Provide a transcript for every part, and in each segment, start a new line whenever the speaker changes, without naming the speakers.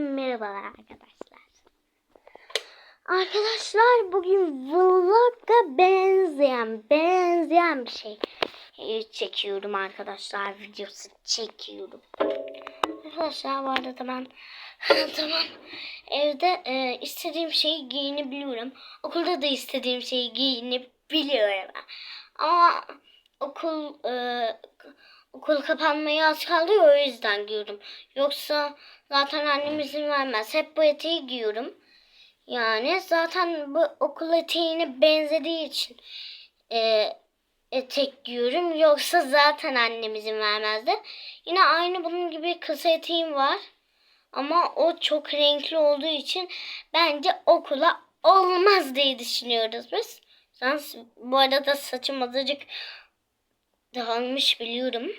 merhabalar arkadaşlar. Arkadaşlar bugün vlog'a benzeyen benzeyen bir şey e, çekiyorum arkadaşlar. Videosu çekiyorum. Arkadaşlar bu arada ben tamam evde e, istediğim şeyi giyinebiliyorum. Okulda da istediğim şeyi giyinebiliyorum. Ama okul e, okul kapanmaya az kaldı o yüzden giyiyorum. Yoksa zaten annem izin vermez. Hep bu eteği giyiyorum. Yani zaten bu okul eteğine benzediği için e, etek giyiyorum. Yoksa zaten annem izin vermezdi. Yine aynı bunun gibi kısa eteğim var. Ama o çok renkli olduğu için bence okula olmaz diye düşünüyoruz biz. Bu arada saçım azıcık dağılmış biliyorum.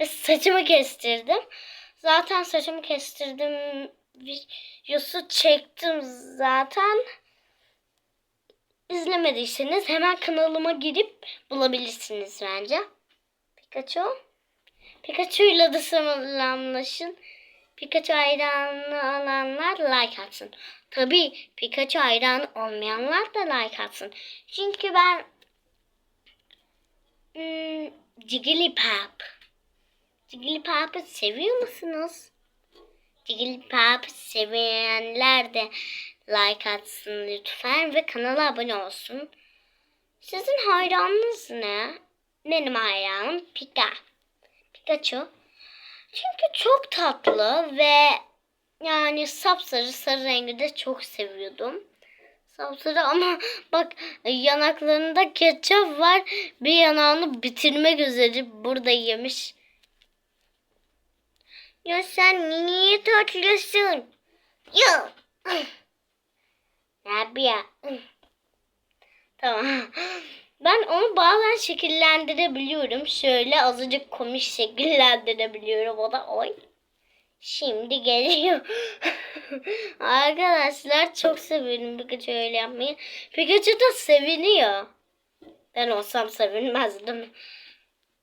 Ve saçımı kestirdim. Zaten saçımı kestirdim videosu çektim zaten. İzlemediyseniz hemen kanalıma girip bulabilirsiniz bence. Pikachu. Pikachu'yla da selamlaşın. Pikachu hayranı olanlar like atsın. Tabii Pikachu hayranı olmayanlar da like atsın. Çünkü ben hmm, Jigglypuff. Jigglypuff'ı seviyor musunuz? Jigglypuff'ı sevenler de like atsın lütfen ve kanala abone olsun. Sizin hayranınız ne? Benim hayranım Pika. Pikachu. Çünkü çok tatlı ve yani sapsarı sarı rengi de çok seviyordum. Sapsarı ama bak yanaklarında ketçap var. Bir yanağını bitirmek üzere burada yemiş. Ya sen niye tatlısın? Ya. Rabia. Tamam. Ben onu bazen şekillendirebiliyorum. Şöyle azıcık komik şekillendirebiliyorum. O da oy. Şimdi geliyor. Arkadaşlar çok seviyorum Pikachu öyle yapmayı. Pikachu da seviniyor. Ben olsam sevinmezdim.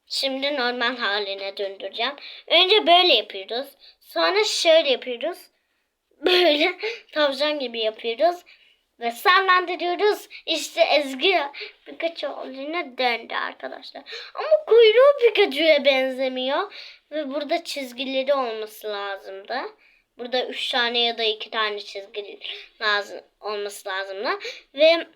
Şimdi normal haline döndüreceğim. Önce böyle yapıyoruz. Sonra şöyle yapıyoruz. Böyle tavşan gibi yapıyoruz. Ve sallandırıyoruz. İşte Ezgi Pikachu haline döndü arkadaşlar. Ama kuyruğu Pikachu'ya benzemiyor. Ve burada çizgileri olması lazımdı. Burada üç tane ya da iki tane çizgi lazım olması lazımdı. Ve